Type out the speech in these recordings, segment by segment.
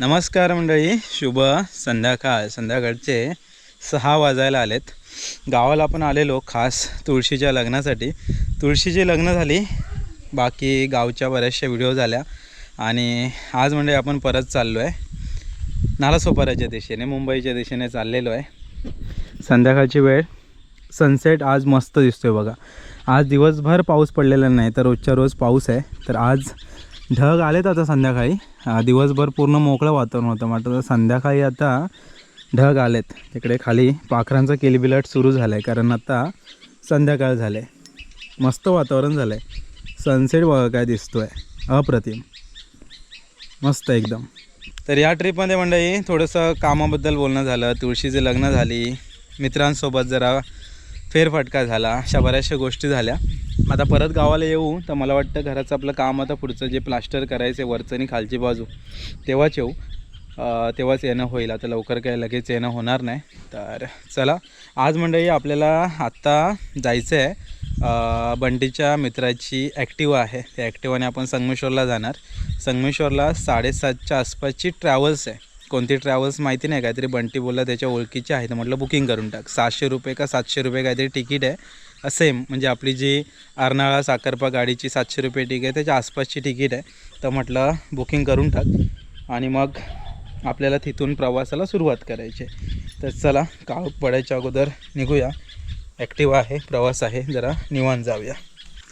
नमस्कार मंडळी शुभ संध्याकाळ. संध्याकाळचे सहा वाजायला आलेत. गावाला आपण आलेलो खास तुळशीच्या लग्नासाठी. तुळशीची लग्न झाली बाकी गावच्या बऱ्याचशा व्हिडिओ झाल्या. आणि आज म्हणजे आपण परत चाललो आहे नालासोपाराच्या दिशेने मुंबईच्या दिशेने चाललेलो आहे. संध्याकाळची वेळ. सनसेट आज मस्त दिसतोय बघा. आज दिवसभर पाऊस पडलेला नाही तर रोजच्या रोज पाऊस आहे. तर आज ढग आलेत आता संध्याकाळी. दिवसभर पूर्ण मोकळं वातावरण होतं. मात्र संध्याकाळी आता ढग आलेत. तिकडे खाली पाखरांचा किलबिलाट सुरू झाला आहे कारण आता संध्याकाळ झालं आहे मस्त वातावरण झालं आहे सनसेट बघा काय दिसतोय. अप्रतिम. मस्त एकदम. तर या ट्रिपमध्ये मंडळी थोडंसं कामाबद्दल बोलणं झालं. तुळशीचे लग्न झाली. मित्रांसोबत जरा फेरफटका झाला अशा बऱ्याचशा गोष्टी झाल्या. आता परत गावाला येऊ तर मला वाटतं घराचं आपलं काम आता पुढचं जे प्लास्टर करायचं आहे वरचं आणि खालची बाजू तेव्हाच येऊ. तेव्हाच येणं होईल. आता लवकर काय लगेच येणं होणार नाही. तर चला आज मंडळी आपल्याला आत्ता जायचं आहे बंटीच्या मित्राची ॲक्टिवा आहे. त्या ॲक्टिवाने आपण संगमेश्वरला जाणार. संगमेश्वरला साडेसातच्या आसपासची ट्रॅव्हल्स आहे. कोणती ट्रॅव्हल्स माहिती नाही काहीतरी बंटी बोलला त्याच्या ओळखीची आहे तर म्हटलं बुकिंग करून टाक. सहाशे रुपये का सातशे रुपये काहीतरी तिकीट आहे. सेम म्हणजे आपली जी अर्नाळा साखरपा गाडीची सातशे रुपये तिकीट आहे त्याच्या आसपासची तिकीट आहे. तर म्हटलं बुकिंग करून टाक. आणि मग आपल्याला तिथून प्रवासाला सुरुवात करायची आहे. तर चला काळ पडायच्या अगोदर निघूया. ॲक्टिवा आहे प्रवास आहे जरा निवांत जाऊया.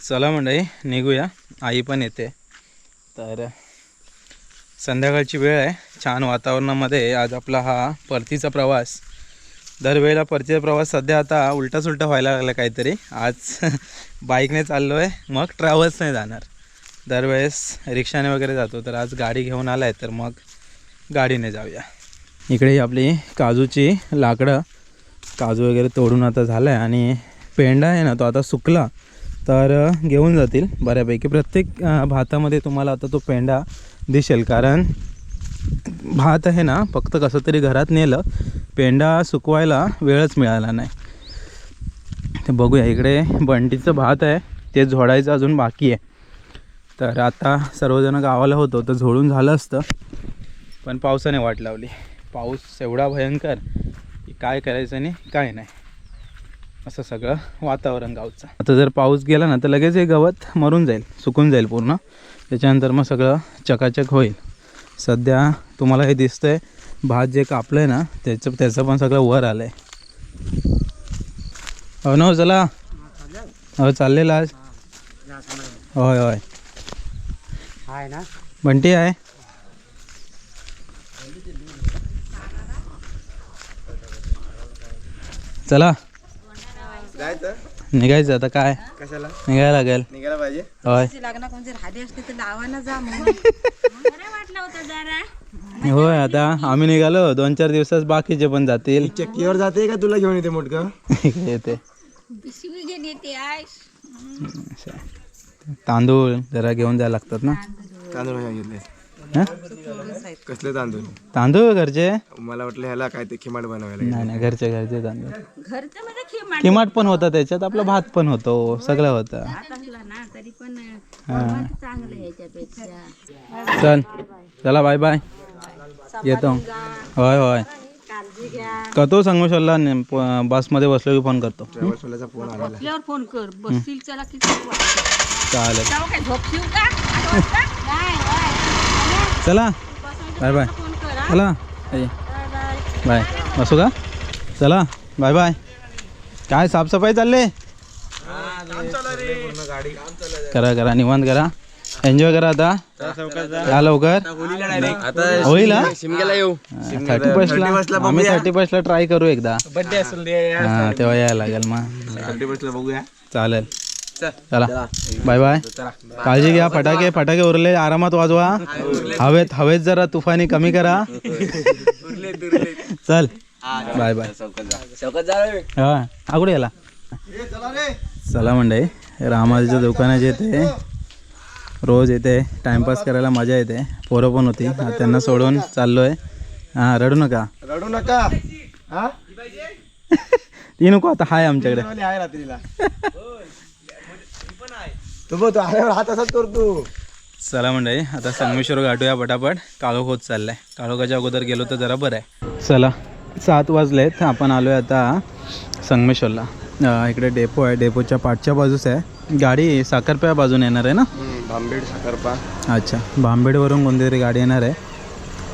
चला मंडळी निघूया. आई पण येते. तर संध्याकाळची वेळ आहे. छान वातावरणामध्ये आज आपला हा परतीचा प्रवास. दरवेळेला परतीचा प्रवास सध्या आता उलटा सुलटा व्हायला लागला काहीतरी. आज बाईकने चाललो आहे मग ट्रॅव्हल्सने जाणार. दरवेळेस रिक्षाने वगैरे जातो. तर आज गाडी घेऊन आला आहे तर मग गाडीने जाऊया. इकडे आपली काजूची लाकडं काजू वगैरे तोडून आता झालं आहे आणि पेंडा आहे ना तो आता सुकला. तर घेऊन जातील बऱ्यापैकी. प्रत्येक भातामध्ये तुम्हाला आता तो पेंडा दिसेल. कारण भात आहे ना फक्त कसं तरी घरात नेलं पेंडा सुकवायला वेळच मिळाला नाही. ते बघूया इकडे बंटीचं भात आहे ते झोडायचं अजून बाकी आहे. तर आता सर्वजण गावाला होतो तर झोडून झालं असतं पण पावसाने वाट लावली. पाऊस एवढा भयंकर की काय करायचं आणि काय नाही. असं सगळं वातावरण गावचं. आता जर पाऊस गेला ना तर लगेच हे गवत मरून जाईल सुकून जाईल पूर्ण. त्याच्यानंतर मग सगळं चकाचक होईल. सध्या तुम्हाला हे दिसतंय भात जे कापलं आहे ना त्याचं त्याचं पण सगळं वर आलं आहे हो ना चला. हो चाललेलं आज. होय होय. आहे ना बंटी आहे? चला. निघायचं आता काय? कशाला? निघायला लागेल. निघायला पाहिजे. होय. लग्न कोणती राधी असते तर लावायला जा म्हणून बरं वाटलं होतं जरा. होय आता आम्ही निघालो. दोन चार दिवसात बाकीचे पण जातील. चक्कीवर जाते का तुला घेऊन येते मोठका? येते. पिशवी घेऊन येते. तांदूळ जरा घेऊन जायला लागतात ना? तांदूळ घेतले हा? कसले तांदूळ? तांदूळ घरचे? मला वाटलं ह्याला काय ते खिमाट बनवायला नाही नाही घरचे घरचे तांदूळ. घरचं म्हणजे खिमा किमाट पण होता त्याच्यात आपला भात पण होतो सगळं होतं. भात असला ना तरी पण भात चांगलं आहे याच्यापेक्षा. चल चला बाय बाय. येतो. होय होय. काळजी घ्या. करतो ने- प- बसमध्ये बसलो की फोन करतो. फोन आलेला. आपल्यावर फोन कर. बसतील किती चालेल. जाऊ काय झोपशील का? आठ वाजता? नाही होय. चला. Bye bye. चला. बाय. बसू का? चला. Bye bye. काय साफसफाई चालले? करा करा निवांत करा. एन्जॉय करा आता. या लवकर. होईल थर्टी फर्स्टला आम्ही थर्टी फर्स्टला ट्राय करू एकदा. हा तेव्हा यायला लागेल मग. थर्टी फर्स्टला बघूया. चालेल. चला. बाय बाय काळजी घ्या फटाके फटाके उरले आरामात वाजवा. हवेत हवेत जरा तुफानी कमी करा. चल. बाय बाय हा हा कुठे गेला? चला मंडळी रामाजीच्या दुकानाचे येते. रोज येते टाइमपास करायला मजा येते. पोरं पण होती त्यांना सोडून चाललो आहे हां रडू नका. रडू नका. हा? ती नको आता हाय आमच्याकडे. तू बघ तू आल्यावर हात असाच करतो. चला मंडळी आता संगमेश्वर गाठूया पटापट. काळोख होत चाललाय. काळोखाच्या अगोदर गेलो तर जरा बरं आहे. चला सात वाजलेत. आपण आलो आहे आता संगमेश्वरला. इकडे डेपो आहे. डेपोच्या पाठच्या बाजूस आहे. गाडी साखरप्या बाजूने येणार आहे ना? भांबेड साखरपा अच्छा भांबेडवरून कोणतीतरी गाडी येणार आहे.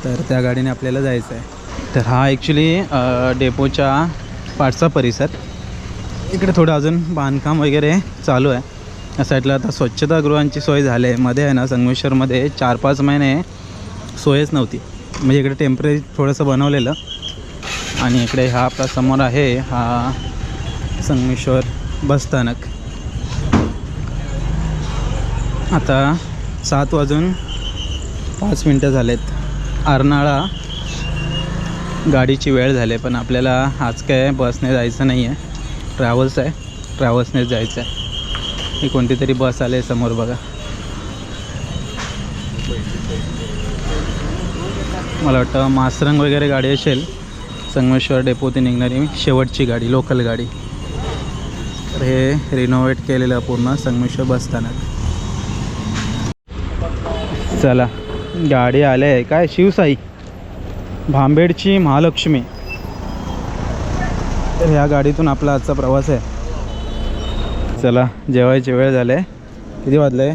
तर त्या गाडीने आपल्याला जायचं आहे तर हा ॲक्च्युली डेपोच्या पाठचा परिसर. इकडे थोडं अजून बांधकाम वगैरे चालू आहे. या साईडला आता स्वच्छतागृहांची सोय झाली आहे. मध्ये आहे ना संगमेश्वरमध्ये चार पाच महिने सोयच नव्हती. म्हणजे इकडे टेम्परेरी थोडंसं बनवलेलं. आणि इकडे हा आपला समोर आहे हा संगमेश्वर बसस्थानक आता सात वाजून पाच मिनटं झालेत. अर्नाळा गाडीची वेळ झाली पण आपल्याला आज काय बसने जायचं नाही आहे ट्रॅव्हल्स आहे. ट्रॅव्हल्सनेच जायचं आहे ही कोणती तरी बस आले समोर बघा. मला वाटतं मासरंग वगैरे गाडी असेल. संगमेश्वर डेपोती निघणारी शेवटची गाडी लोकल गाडी. तर हे रिनोव्हेट केलेलं पूर्ण संगमेश्वर बसस्थानक चला गाडी आले आहे. काय शिवसाई? भांबेडची महालक्ष्मी. तर ह्या गाडीतून आपला आजचा प्रवास आहे. चला जेवायची वेळ झाले. किती वाजले?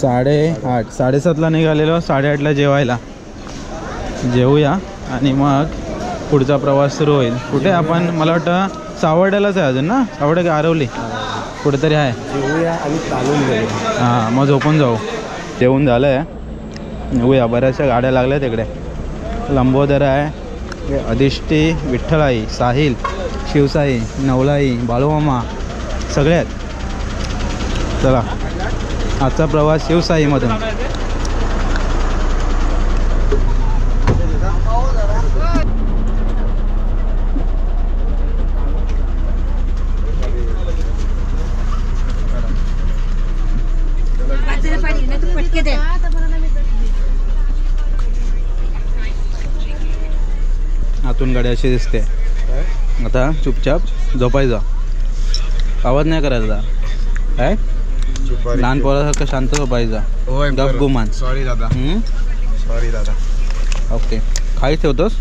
साडेआठ साडेसातला निघालेलो साडेआठला जेवायला. जेवूया आणि मग पुढचा प्रवास सुरू होईल. कुठे आपण मला वाटतं सावर्ड्यालाच आहे अजून ना? सावर्डे का आरवली? कुठेतरी आहे. जेवूया आणि चालून हां मग झोपून जाऊ. जेवून झालं आहे येऊया बऱ्याचशा गाड्या लागल्या तिकडे लंबोदर आहे. अधिष्ठी विठ्ठलाई साहिल शिवसाई नवलाई बाळूमामा सगळे आहेत चला. आजचा प्रवास शिवसाईमधून. आतून गाडी अशी दिसते. आता चुपचाप झोपायचा. आवाज नाही करायचा. काय? लहान पोरासारखं शांत झोपायचा. गप गुमान. सॉरी दादा? सॉरी दादा. ओके. खाई ठेवतोस?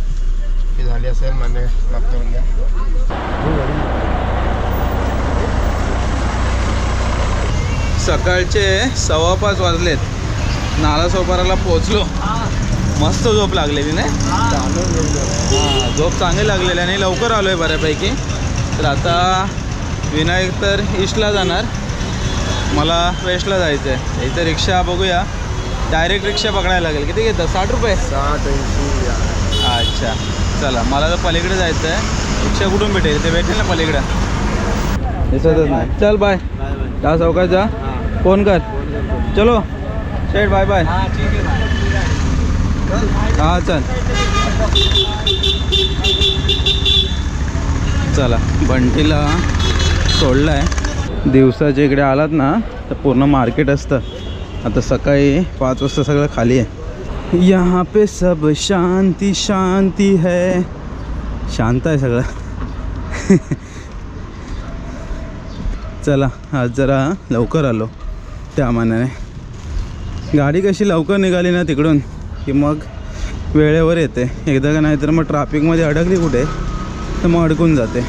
झाली असेल माफ करून द्या. सकाळचे सव्वा पाच वाजलेत. नाला सोपाराला पोहोचलो. मस्त झोप लागलेली नाही? हां झोप चांगली लागलेली आणि लवकर आलो आहे बऱ्यापैकी. तर आता विनायक तर ईस्टला जाणार. मला वेस्टला जायचं आहे इथं रिक्षा बघूया. डायरेक्ट रिक्षा पकडायला लागेल. किती घेतं साठ रुपये? साठ. अच्छा. चला मला तर पलीकडे जायचं आहे रिक्षा कुठून भेटेल? ते भेटेल ना पलीकडं? दिसतच नाही. चल बाय जा चौकात जा. फोन कर. चलो. शेठ बाय बाय हां चल. चला. बंटीला सोडलं आहे दिवसाच्या इकडे आलात ना तर पूर्ण मार्केट असतं. आता सकाळी पाच वाजता सगळं खाली आहे. यहाँ पे सब शांती शांती है. शांत आहे सगळं. चला आज जरा लवकर आलो त्या मानाने. गाडी कशी लवकर निघाली ना तिकडून की मग वेळेवर येते. एकदा का नाही तर मग ट्रॅफिकमध्ये अडकली कुठे तर मग अडकून जाते.